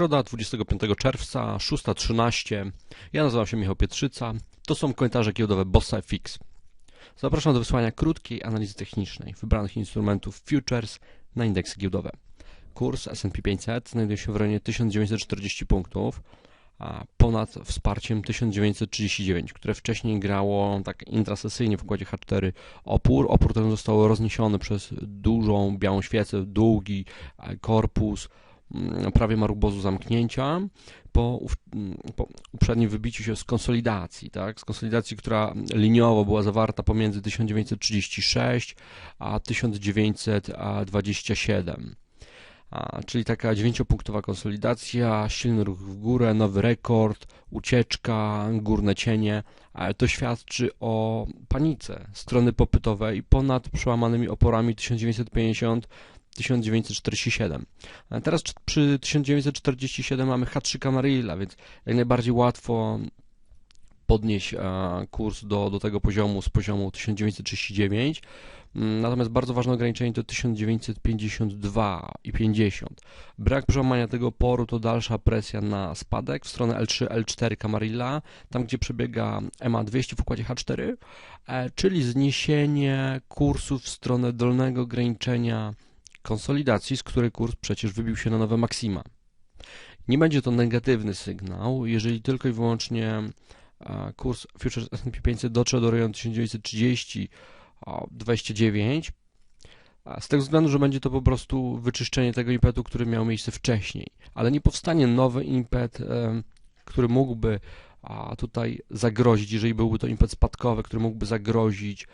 Środa 25 czerwca, 6.13. Ja nazywam się Michał Pietrzyca. To są komentarze giełdowe Bossa FX. Zapraszam do wysłania krótkiej analizy technicznej wybranych instrumentów futures na indeksy giełdowe. Kurs S&P 500 znajduje się w rejonie 1940 punktów, a ponad wsparciem 1939, które wcześniej grało tak intrasesyjnie w układzie H4 opór. Opór ten został rozniesiony przez dużą białą świecę, długi korpus, Mm, prawie ma rubozu zamknięcia po, mm, po uprzednim wybiciu się z konsolidacji, tak? z konsolidacji, która liniowo była zawarta pomiędzy 1936 a 1927. A, czyli taka dziewięciopunktowa konsolidacja, silny ruch w górę, nowy rekord, ucieczka, górne cienie. To świadczy o panice strony popytowej ponad przełamanymi oporami 1950 1947. Teraz przy 1947 mamy H3 Camarilla, więc jak najbardziej łatwo podnieść kurs do, do tego poziomu z poziomu 1939. Mm, natomiast bardzo ważne ograniczenie to 1952 i 50. Brak przełamania tego oporu to dalsza presja na spadek w stronę L3, L4 Camarilla, tam gdzie przebiega MA200 w układzie H4, e, czyli zniesienie kursu w stronę dolnego ograniczenia konsolidacji, z której kurs przecież wybił się na nowe maksima. Nie będzie to negatywny sygnał, jeżeli tylko i wyłącznie kurs futures S&P 500 dotrze do rejonu 1930-29, z tego względu, że będzie to po prostu wyczyszczenie tego impetu, który miał miejsce wcześniej, ale nie powstanie nowy impet, który mógłby tutaj zagrozić, jeżeli byłby to impet spadkowy, który mógłby zagrozić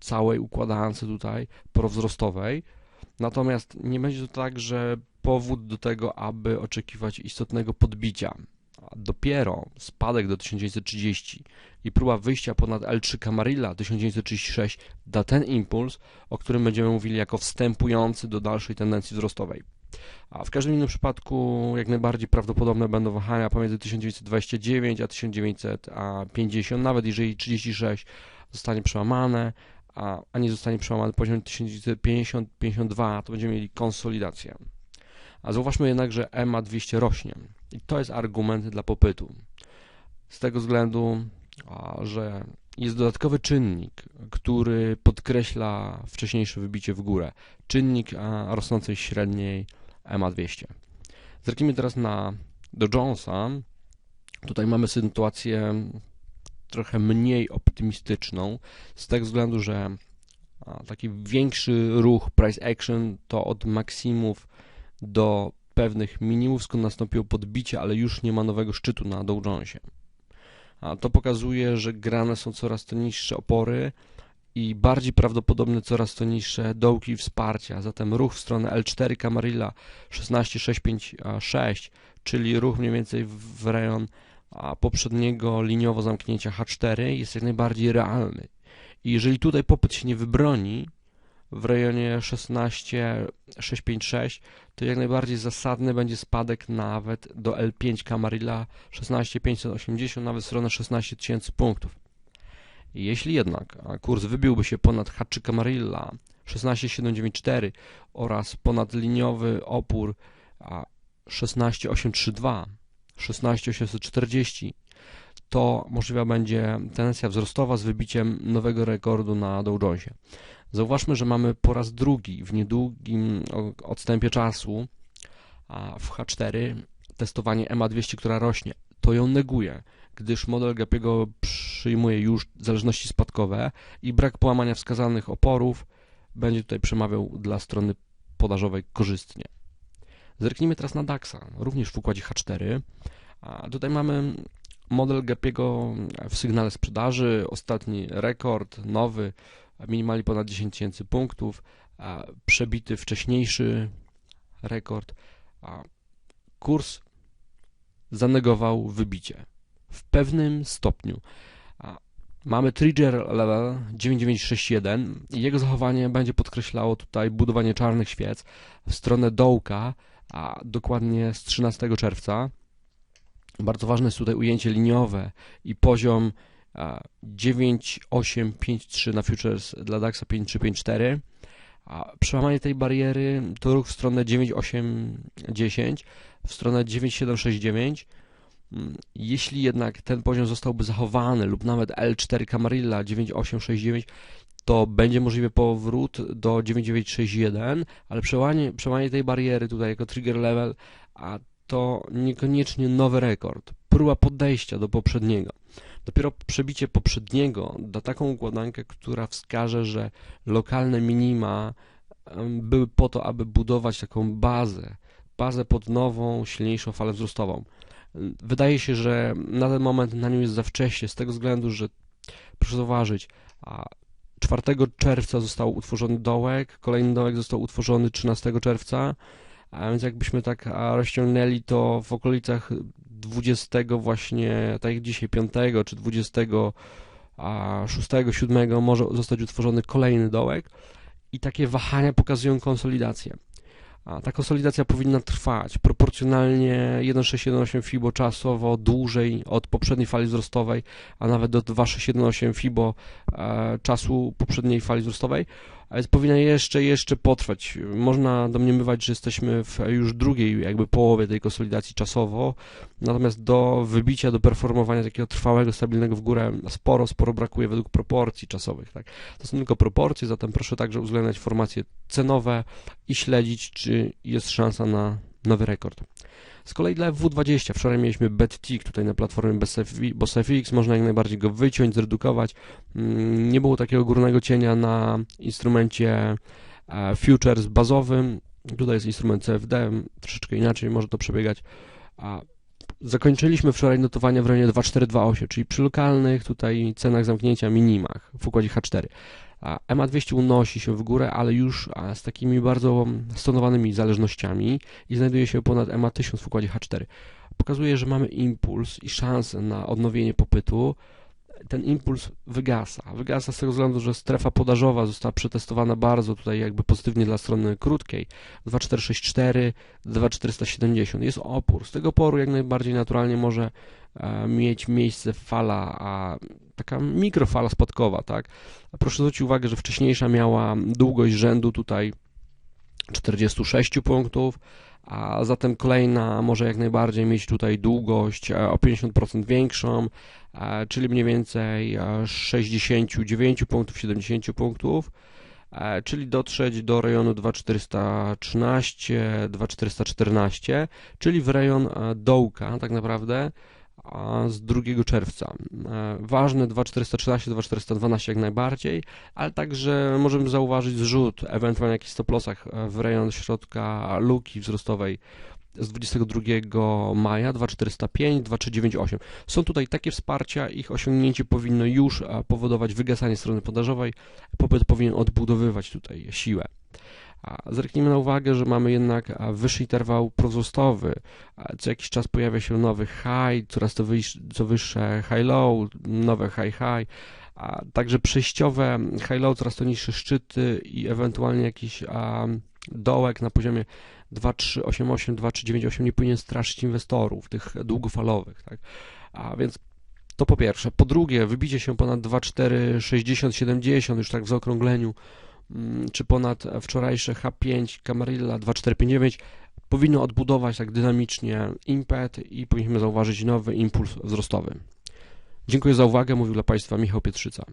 całej układance tutaj prowzrostowej, Natomiast nie będzie to tak, że powód do tego, aby oczekiwać istotnego podbicia. Dopiero spadek do 1930 i próba wyjścia ponad L3 Camarilla 1936 da ten impuls, o którym będziemy mówili jako wstępujący do dalszej tendencji wzrostowej. A w każdym innym przypadku jak najbardziej prawdopodobne będą wahania pomiędzy 1929 a 1950, nawet jeżeli 36 zostanie przełamane, a, a nie zostanie przełamany poziom 1950-52, to będziemy mieli konsolidację. A zauważmy jednak, że EMA 200 rośnie i to jest argument dla popytu. Z tego względu, że jest dodatkowy czynnik, który podkreśla wcześniejsze wybicie w górę. Czynnik rosnącej średniej EMA 200. Zerknijmy teraz na Dow Jonesa. Tutaj mamy sytuację trochę mniej optymistyczną, z tego względu, że taki większy ruch price action to od maksimów do pewnych minimów, skąd nastąpiło podbicie, ale już nie ma nowego szczytu na Dow Jonesie. A to pokazuje, że grane są coraz to niższe opory i bardziej prawdopodobne coraz to niższe dołki wsparcia. Zatem ruch w stronę L4 Camarilla 16656, czyli ruch mniej więcej w rejon a poprzedniego liniowo zamknięcia H4 jest jak najbardziej realny. I jeżeli tutaj popyt się nie wybroni w rejonie 16,656, to jak najbardziej zasadny będzie spadek nawet do L5 Camarilla 16,580, nawet w stronę 16 tysięcy punktów. Jeśli jednak kurs wybiłby się ponad H3 Camarilla 16794 oraz ponad liniowy opór 16832, 16840 to możliwa będzie tendencja wzrostowa z wybiciem nowego rekordu na Dow Jonesie. Zauważmy, że mamy po raz drugi w niedługim odstępie czasu w H4 testowanie EMA200, która rośnie. To ją neguje, gdyż model Gapiego przyjmuje już zależności spadkowe i brak połamania wskazanych oporów będzie tutaj przemawiał dla strony podażowej korzystnie. Zerknijmy teraz na DAXa, również w układzie H4. A tutaj mamy model Gapiego w sygnale sprzedaży, ostatni rekord, nowy, minimalnie ponad 10 tysięcy punktów, przebity wcześniejszy rekord. Kurs zanegował wybicie w pewnym stopniu. Mamy trigger level 9961 i jego zachowanie będzie podkreślało tutaj budowanie czarnych świec w stronę dołka a dokładnie z 13 czerwca. Bardzo ważne jest tutaj ujęcie liniowe i poziom 9853 na futures dla DAXa 5354. A przełamanie tej bariery to ruch w stronę 9810 w stronę 9769. Mm, Jeśli jednak ten poziom zostałby zachowany lub nawet L4 Camarilla 9869, to będzie możliwy powrót do 9961, ale przełamanie, przełamanie tej bariery tutaj jako trigger level, a to niekoniecznie nowy rekord, próba podejścia do poprzedniego. Dopiero przebicie poprzedniego da taką układankę, która wskaże, że lokalne minima były po to, aby budować taką bazę, bazę pod nową, silniejszą falę wzrostową. Wydaje się, że na ten moment na nią jest za wcześnie, z tego względu, że proszę zauważyć, 4 czerwca został utworzony dołek, kolejny dołek został utworzony 13 czerwca, a więc jakbyśmy tak rozciągnęli to w okolicach 20 właśnie, tak jak dzisiaj 5 czy 26, 7 może zostać utworzony kolejny dołek i takie wahania pokazują konsolidację. A ta konsolidacja powinna trwać proporcjonalnie 1,618 FIBO czasowo dłużej od poprzedniej fali wzrostowej, a nawet do 2,618 FIBO e, czasu poprzedniej fali wzrostowej, a więc powinna jeszcze, jeszcze potrwać. Można domniemywać, że jesteśmy w już drugiej jakby połowie tej konsolidacji czasowo, natomiast do wybicia, do performowania takiego trwałego, stabilnego w górę sporo, sporo brakuje według proporcji czasowych. Tak? To są tylko proporcje, zatem proszę także uwzględniać formacje cenowe i śledzić, czy jest szansa na nowy rekord. Z kolei dla W20 wczoraj mieliśmy BetTick tutaj na platformie BossFX, można jak najbardziej go wyciąć, zredukować. Mm, Nie było takiego górnego cienia na instrumencie e, futures bazowym. Tutaj jest instrument CFD, troszeczkę inaczej może to przebiegać. Zakończyliśmy wczoraj notowania w rejonie 2428, czyli przy lokalnych tutaj cenach zamknięcia minimach w układzie H4. A EMA200 unosi się w górę, ale już z takimi bardzo stonowanymi zależnościami i znajduje się ponad EMA1000 w układzie H4. Pokazuje, że mamy impuls i szansę na odnowienie popytu. Ten impuls wygasa. Wygasa z tego względu, że strefa podażowa została przetestowana bardzo tutaj jakby pozytywnie dla strony krótkiej. 2464, 2470. Jest opór. Z tego oporu jak najbardziej naturalnie może e, mieć miejsce fala, taka mikrofala spadkowa, tak? Proszę zwrócić uwagę, że wcześniejsza miała długość rzędu tutaj 46 punktów, a zatem kolejna może jak najbardziej mieć tutaj długość e, o 50% większą, e, czyli mniej więcej e, 69 punktów, 70 punktów, e, czyli dotrzeć do rejonu 2413, 2414, czyli w rejon e, dołka tak naprawdę a z 2 czerwca. E, Ważne 2413, 2412 jak najbardziej, ale także możemy zauważyć zrzut, ewentualnie jakichś stop lossach e, w rejon środka luki wzrostowej z 22 maja 2405, 2398. Są tutaj takie wsparcia, ich osiągnięcie powinno już e, powodować wygasanie strony podażowej, popyt powinien odbudowywać tutaj siłę. Zerknijmy na uwagę, że mamy jednak wyższy interwał prowzrostowy. Co jakiś czas pojawia się nowy high, coraz to wyż, co wyższe high-low, nowe high-high, a także przejściowe high-low, coraz to niższe szczyty i ewentualnie jakiś a, dołek na poziomie 2388, 2398 nie powinien straszyć inwestorów, tych długofalowych. Tak? A więc to po pierwsze. Po drugie, wybicie się ponad 2460, 70 już tak w zaokrągleniu czy ponad wczorajsze H5 Camarilla 2459 powinno odbudować tak dynamicznie impet i powinniśmy zauważyć nowy impuls wzrostowy. Dziękuję za uwagę, mówił dla Państwa Michał Pietrzyca.